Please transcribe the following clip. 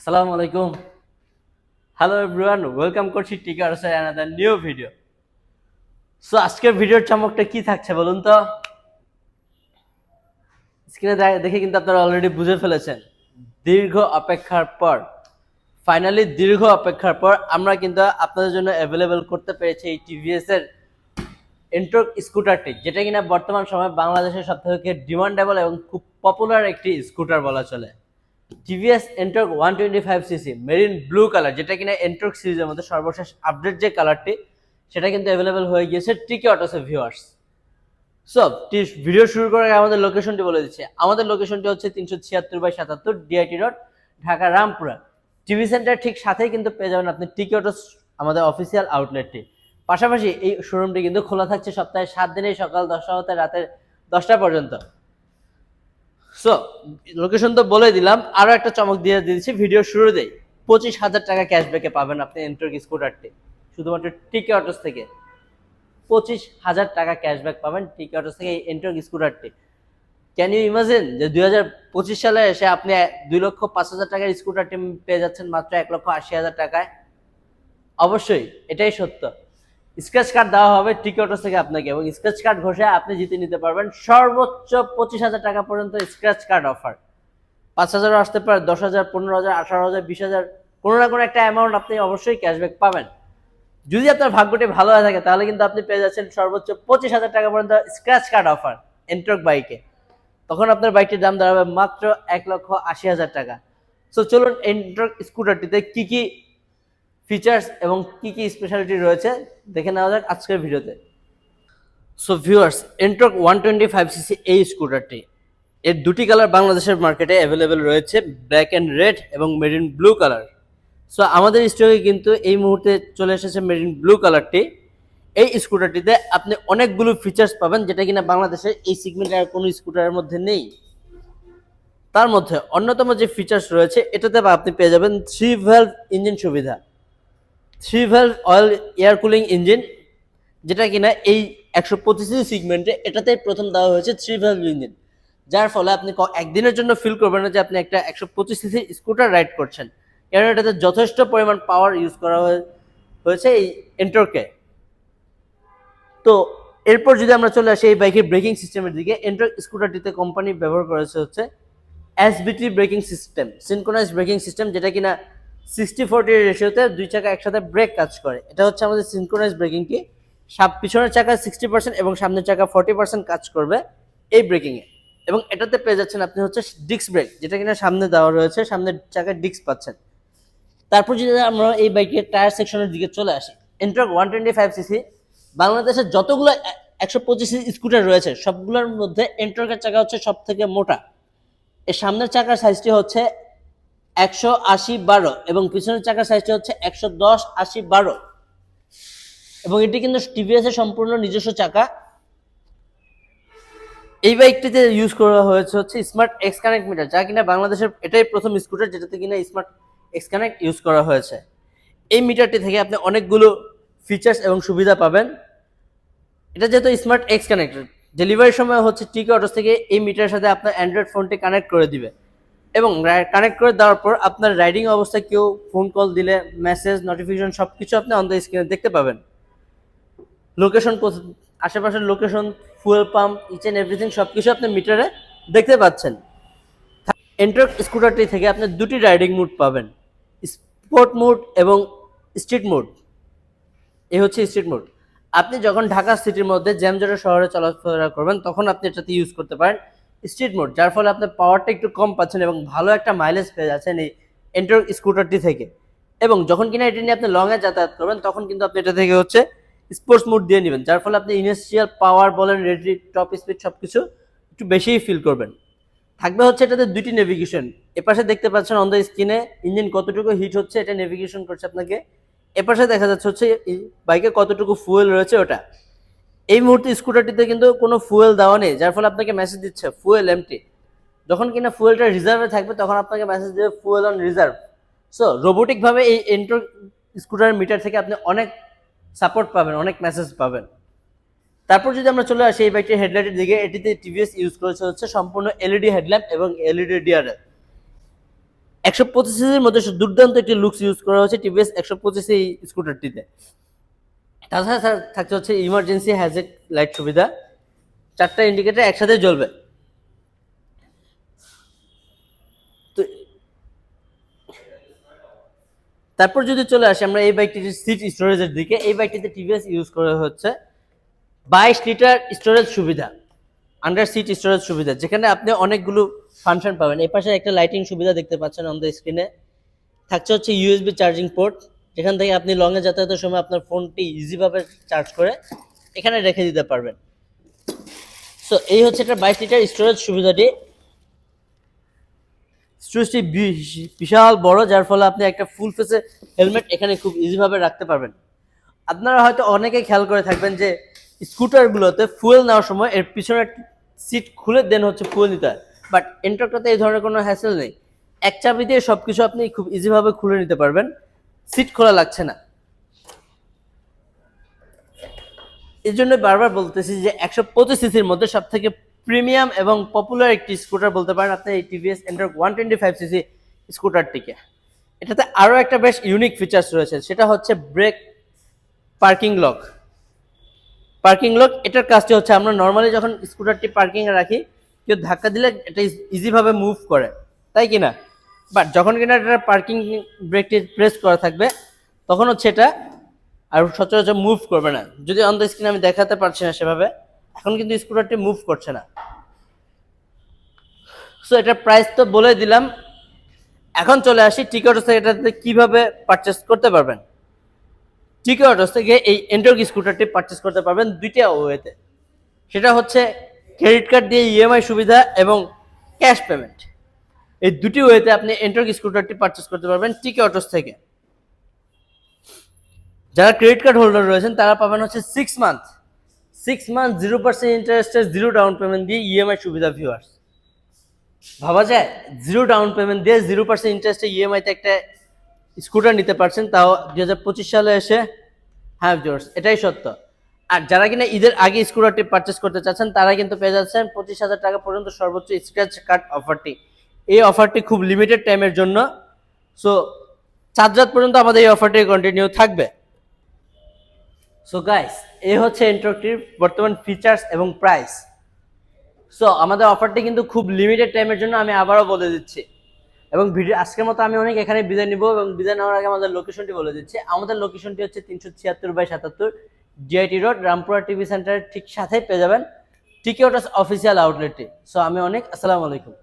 আসসালামু আলাইকুম। Hello everyone welcome করছি টিকার অ্যানাদার নিউ ভিডিও সো আজকের ভিডিওর চমকটা কি থাকছে বলুন তো? স্ক্রিনে দেখে কিন্তু আপনারা অলরেডি বুঝে ফেলেছেন। দীর্ঘ অপেক্ষার পর ফাইনালি দীর্ঘ অপেক্ষার পর আমরা কিন্তু আপনাদের জন্য অ্যাভেলেবেল করতে পেরেছি এই টিভিএস এর এন্ট্রক স্কুটারটি যেটা কিনা বর্তমান সময়ে বাংলাদেশের সব থেকে ডিমান্ডেবল এবং খুব পপুলার একটি স্কুটার বলা চলে। TVS Ntorq one twenty five CC marine blue colour যেটা কিনা এন্ট্রক সিরিজের মধ্যে সর্বশেষ আপডেট যে কালারটি সেটা কিন্তু অ্যাভেলেবেল হয়ে গিয়েছে টিকে অটোসে ভিউয়ার্স সো ভিডিও শুরু করার আমাদের লোকেশনটি বলে দিচ্ছে। আমাদের লোকেশনটি হচ্ছে তিনশো ছিয়াত্তর বাই সাতাত্তর DIT road Dhaka Rampura. TV centre ঠিক সাথেই কিন্তু পেয়ে যাবেন আপনি টিকে অটোস আমাদের অফিসিয়াল আউটলেটটি পাশাপাশি এই শোরুমটি কিন্তু খোলা থাকছে সপ্তাহে সাত দিনে সকাল দশটা হতে রাতের দশটা পর্যন্ত। সো লোকেশন তো বলে দিলাম। আরও একটা চমক দিয়ে দিয়েছি ভিডিও শুরুতেই পঁচিশ হাজার টাকা ক্যাশব্যাকে পাবেন আপনি এন্ট্রক স্কুটারটি শুধুমাত্র টিকে অটোস থেকে। পঁচিশ হাজার টাকা ক্যাশব্যাক পাবেন টিকে অটোস থেকে এই এন্ট্রক স্কুটারটি ক্যান ইউ ইমাজিন যে দুই হাজার পঁচিশ সালে এসে আপনি দুই লক্ষ পাঁচ হাজার টাকার স্কুটারটি পেয়ে যাচ্ছেন মাত্র এক লক্ষ আশি হাজার টাকায়? অবশ্যই, এটাই সত্য। স্ক্র্যাচ কার্ড দেওয়া হবে টিকেটস থেকে আপনাকে এবং স্ক্র্যাচ কার্ড ঘষে আপনি জিতে নিতে পারবেন সর্বোচ্চ পঁচিশ হাজার টাকা পর্যন্ত স্ক্র্যাচ কার্ড অফার। পাঁচ হাজারও আসতে পারে, দশ হাজার, পনেরো হাজার, আঠারো হাজার, বিশ হাজার, কোনো না কোনো একটা অ্যামাউন্ট আপনি অবশ্যই ক্যাশব্যাক পাবেন। যদি আপনার ভাগ্যটি ভালো হয়ে থাকে, তাহলে কিন্তু আপনি পেয়ে যাচ্ছেন সর্বোচ্চ পঁচিশ হাজার টাকা পর্যন্ত স্ক্র্যাচ কার্ড অফার এন্ট্রক বাইকে তখন আপনার বাইকটির দাম দাঁড়াবে মাত্র এক লক্ষ আশি হাজার টাকা। সো চলুন এন্ট্রক স্কুটারটিতে কি কি ফিচার্স এবং কি কি স্পেশালিটি রয়েছে, দেখে নেওয়া যাক আজকের ভিডিওতে। So viewers Ntorq one twenty five CC এই স্কুটারটি এর দুটি কালার বাংলাদেশের মার্কেটে অ্যাভেলেবেল রয়েছে ব্ল্যাক অ্যান্ড রেড এবং মেরিন ব্লু কালার সো আমাদের স্টকে কিন্তু এই মুহূর্তে চলে এসেছে মেরিন ব্লু কালারটি এই স্কুটারটিতে আপনি অনেকগুলো ফিচার্স পাবেন যেটা কিনা বাংলাদেশের এই সিগমেন্টের কোনো স্কুটারের মধ্যে নেই। তার মধ্যে অন্যতম যে ফিচার্স রয়েছে, এটাতে আপনি পেয়ে যাবেন থ্রি ভেলভ ইঞ্জিন সুবিধা। Three valve oil air cooling engine যেটা কিনা এই একশো পঁচিশ সিগমেন্টে এটাতে প্রথম দেওয়া হয়েছে থ্রি ভ্যালভ ইঞ্জিন যার ফলে আপনি একদিনের জন্য ফিল করবেন না যে আপনি একটা একশো পঁচিশ সিসি স্কুটার রাইড করছেন। কারণ এটাতে যথেষ্ট পরিমাণ পাওয়ার ইউজ করা হয়ে- হয়েছে এই এন্ট্রকে তো এরপর যদি আমরা চলে আসি এই বাইকের ব্রেকিং সিস্টেমের দিকে এন্ট্রক স্কুটারটিতে কোম্পানি ব্যবহার করেছে হচ্ছে SBT braking system synchronize braking system যেটা কিনা সিক্সটি ফোরটি রেশিওতে দুই চাকা একসাথে ব্রেক কাজ করে। এটা হচ্ছে আমাদের সিনক্রোনাইজ ব্রেকিংটি সাব পিছনের চাকা সিক্সটি পার্সেন্ট এবং সামনের চাকা ফর্টি পার্সেন্ট কাজ করবে এই ব্রেকিংয়ে এবং এটাতে পেয়ে যাচ্ছেন আপনি হচ্ছে ডিস্ক ব্রেক যেটা কিনা সামনে দেওয়া রয়েছে, সামনের চাকায় ডিস্ক পাচ্ছেন। তারপর যদি আমরা এই বাইকের টায়ার সেকশনের দিকে চলে আসি Ntorq one twenty five CC বাংলাদেশের যতগুলো একশো পঁচিশ স্কুটার রয়েছে, সবগুলোর মধ্যে এন্ট্রকের চাকা হচ্ছে সব থেকে মোটা। এর সামনের চাকার সাইজটি হচ্ছে একশো আশি বারো এবং পিছনের চাকার সাইজটি হচ্ছে একশো দশ আশি বারো। এবং এটি কিন্তু টিভিএস এর সম্পূর্ণ নিজস্ব চাকা। এই বাইকটিতে ইউজ করা হয়েছে হচ্ছে স্মার্ট এক্স কানেক্ট মিটার যা কিনা বাংলাদেশের এটাই প্রথম স্কুটার যেটাতে কিনা স্মার্ট এক্স কানেক্ট ইউজ করা হয়েছে। এই মিটারটি থেকে আপনি অনেকগুলো ফিচার্স এবং সুবিধা পাবেন। এটা যেহেতু স্মার্ট এক্স কানেক্টেড ডেলিভারির সময় হচ্ছে টিকে অটোস থেকে এই মিটারের সাথে আপনার অ্যান্ড্রয়েড ফোনটি কানেক্ট করে দিবে। এবং কানেক্ট করে দেওয়ার পর আপনার রাইডিং অবস্থায় কেউ ফোন কল দিলে মেসেজ নোটিফিকেশন সব কিছু আপনি অন দ্য স্ক্রিনে দেখতে পাবেন। লোকেশন আশেপাশের location fuel pump each and everything সব কিছু আপনি মিটারে দেখতে পাচ্ছেন। এন্ট্রক স্কুটারটি থেকে আপনি দুটি রাইডিং মুড পাবেন। স্পোর্ট মুড এবং স্ট্রিট মুড এ হচ্ছে স্ট্রিট মুড আপনি যখন ঢাকা সিটির মধ্যে জ্যামজটের শহরে চলাফেরা করবেন, তখন আপনি এটাতে ইউজ করতে পারেন। স্ট্রিট মোড, যার ফলে আপনার পাওয়ারটা একটু কম পাচ্ছেন এবং ভালো একটা মাইলেজ পেয়ে যাচ্ছেন এই এন্ট্রক স্কুটারটি থেকে। এবং যখন কিনা এটি নিয়ে আপনি লংয়ে যাতায়াত করবেন, তখন কিন্তু আপনি এটা থেকে হচ্ছে স্পোর্টস মোড দিয়ে নেবেন, যার ফলে আপনি ইনিশিয়াল পাওয়ার বলেন রেডি টপ স্পিড সব কিছু একটু বেশিই ফিল করবেন। থাকবে হচ্ছে এটাতে দুইটি নেভিগেশন এপাশে দেখতে পাচ্ছেন অন দ্য স্ক্রিনে ইঞ্জিন কতটুকু হিট হচ্ছে, এটা নেভিগেশন করছে আপনাকে। এপাশে দেখা যাচ্ছে হচ্ছে বাইকে কতটুকু ফুয়েল রয়েছে ওটা। এই মুহূর্তে স্কুটারটিতে কিন্তু কোনো ফুয়েল দেওয়া নেই, যার ফলে আপনাকে মেসেজ দিচ্ছে ফুয়েল এমটি যখন কিনা ফুয়েলটা রিজার্ভে থাকবে, তখন আপনাকে মেসেজ দেবে ফুয়েল অন রিজার্ভ সো রোবোটিকভাবে এই এন্ট্রো স্কুটার মিটার থেকে আপনি অনেক সাপোর্ট পাবেন, অনেক মেসেজ পাবেন। তারপর যদি আমরা চলে আসি, এই বাইকটির হেডলাইটের দিকে, এটিতে টিভিএস ইউজ করেছে হচ্ছে সম্পূর্ণ এলইডি হেডল্যাম্প এবং এলইডি ডিআরএল একশো পঁচিশ মধ্যে দুর্দান্ত একটি লুকস ইউজ করা হয়েছে টিভিএস একশো পঁচিশ এই স্কুটারটিতে তাছাড়া থাকছে হচ্ছে ইমার্জেন্সি হ্যাজেক লাইট সুবিধা। চারটা ইন্ডিকেটর একসাথে জ্বলবে। তো তারপর যদি চলে আসি আমরা এই বাইকটির সিট স্টোরেজের দিকে। এই বাইকটিতে টিভিএস ইউজ করা হচ্ছে। বাইশ লিটার স্টোরেজ সুবিধা। আন্ডার সিট স্টোরেজ সুবিধা। যেখানে আপনি অনেকগুলো ফাংশন পাবেন। এই পাশে একটা লাইটিং সুবিধা দেখতে পাচ্ছেন অন দ্য স্ক্রিনে থাকছে হচ্ছে ইউএসবি চার্জিং পোর্ট যেখান থেকে আপনি লংয়ে যাতায়াতের সময় আপনার ফোনটি ইজিভাবে চার্জ করে এখানে রেখে দিতে পারবেন। সো এই হচ্ছে একটা বাইশ লিটার স্টোরেজ সুবিধাটি। স্টোরেজটি বিশাল বড়, যার ফলে আপনি একটা ফুল ফেসে হেলমেট এখানে খুব ইজিভাবে রাখতে পারবেন। আপনারা হয়তো অনেকে খেয়াল করে থাকবেন যে স্কুটারগুলোতে ফুয়েল নেওয়ার সময় এর পিছনের সিট খুলে দেন হচ্ছে ফুয়েল নিতে হয়। বাট এন্ট্রকটাতে এই ধরনের কোনো হ্যাসেল নেই। এক চাবি দিয়ে সব কিছু আপনি খুব ইজিভাবে খুলে নিতে পারবেন। সিট খোলা লাগছে না। এই জন্য বারবার বলতেছি যে একশো পঁচিশ সিসির মধ্যে সব থেকে প্রিমিয়াম এবং পপুলার একটি স্কুটার বলতে পারেন আপনি এই TVS Ntorq one twenty five CC স্কুটারটিকে। এটাতে আরও একটা বেশ ইউনিক ফিচার্স রয়েছে, সেটা হচ্ছে brake parking lock parking lock এটার কাজটি হচ্ছে আমরা নর্মালি যখন স্কুটারটি পার্কিংয়ে রাখি, কেউ ধাক্কা দিলে এটা ইজিভাবে মুভ করে। তাই কি না? বাট যখন কিনা এটা পার্কিং ব্রেকটি প্রেস করা থাকবে, তখন হচ্ছে এটা আর সচরাচর মুভ করবে না। যদি অন দ্য স্ক্রিন আমি দেখাতে পারছি না সেভাবে, এখন কিন্তু স্কুটারটি মুভ করছে না। সো এটার প্রাইস তো বলে দিলাম। এখন চলে আসি টিকিট থেকে, এটাতে কীভাবে পারচেস করতে পারবেন? টিকিট থেকে এই এন্ট্রক স্কুটারটি পারচেস করতে পারবেন দুইটা ওয়েতে। সেটা হচ্ছে ক্রেডিট কার্ড দিয়ে ইএমআই সুবিধা এবং ক্যাশ পেমেন্ট এই দুটি ওয়েতে আপনি এন্ট্রক স্কুটারটি পারচেস করতে পারবেন টিকে অটোস থেকে। যারা ক্রেডিট কার্ড হোল্ডার রয়েছেন, তারা পাবেন হচ্ছে six month six month zero percent ইন্টারেস্টের জিরো ডাউন পেমেন্ট দিয়ে ইএমআই সুবিধা ভিউয়ার্স ভাবা যায়? জিরো ডাউন পেমেন্ট দিয়ে জিরো পার্সেন্ট ইন্টারেস্টে ইএমআইতে একটা স্কুটার নিতে পারছেন, তাও দুই হাজার পঁচিশ সালে এসে। হ্যাঁ জোর্স এটাই সত্য। আর যারা কিনা ঈদের আগে স্কুটারটি পারচেস করতে চাচ্ছেন, তারা কিন্তু পেয়ে যাচ্ছেন পঁচিশ হাজার টাকা পর্যন্ত সর্বোচ্চ স্ক্র্যাচ কার্ড অফারটি এই অফারটি খুব লিমিটেড টাইমের জন্য। সো চার রাত পর্যন্ত আমাদের এই অফারটি কন্টিনিউ থাকবে। সো গাইস এই হচ্ছে এন্ট্রকটির বর্তমান ফিচার্স এবং প্রাইস সো আমাদের অফারটি কিন্তু খুব লিমিটেড টাইমের জন্য আমি আবারও বলে দিচ্ছি। এবং ভিডিও আজকের মতো আমি অনেক এখানে বিদায় নিব এবং বিদায় নেওয়ার আগে আমাদের লোকেশনটি বলে দিচ্ছি। আমাদের লোকেশনটি হচ্ছে তিনশো ছিয়াত্তর বাই সাতাত্তর জিআইটি রোড রামপুরা টিভি সেন্টারের ঠিক সাথে পেয়ে যাবেন। টিকিওটাস অফিসিয়াল আউটলেটটি সো আমি অনেক আসসালামু আলাইকুম।